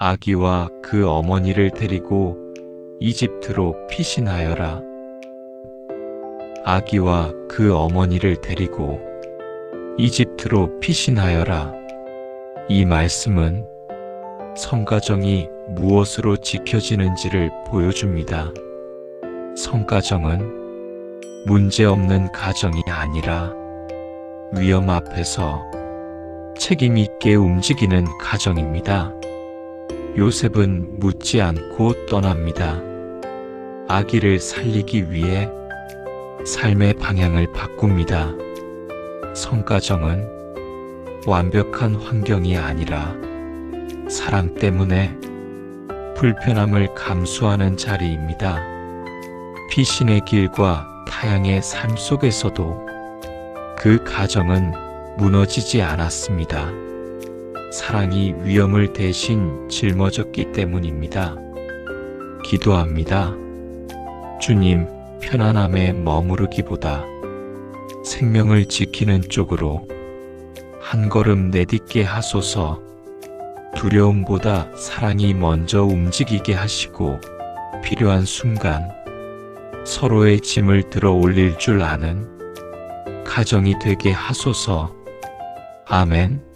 아기와 그 어머니를 데리고 이집트로 피신하여라. 아기와 그 어머니를 데리고 이집트로 피신하여라. 이 말씀은 성가정이 무엇으로 지켜지는지를 보여줍니다. 성가정은 문제없는 가정이 아니라 위험 앞에서 책임있게 움직이는 가정입니다. 요셉은 묻지 않고 떠납니다. 아기를 살리기 위해 삶의 방향을 바꿉니다. 성가정은 완벽한 환경이 아니라 사랑 때문에 불편함을 감수하는 자리입니다. 피신의 길과 타양의 삶 속에서도 그 가정은 무너지지 않았습니다. 사랑이 위험을 대신 짊어졌기 때문입니다. 기도합니다. 주님, 편안함에 머무르기보다 생명을 지키는 쪽으로 한 걸음 내딛게 하소서 두려움보다 사랑이 먼저 움직이게 하시고 필요한 순간 서로의 짐을 들어 올릴 줄 아는 가정이 되게 하소서. 아멘.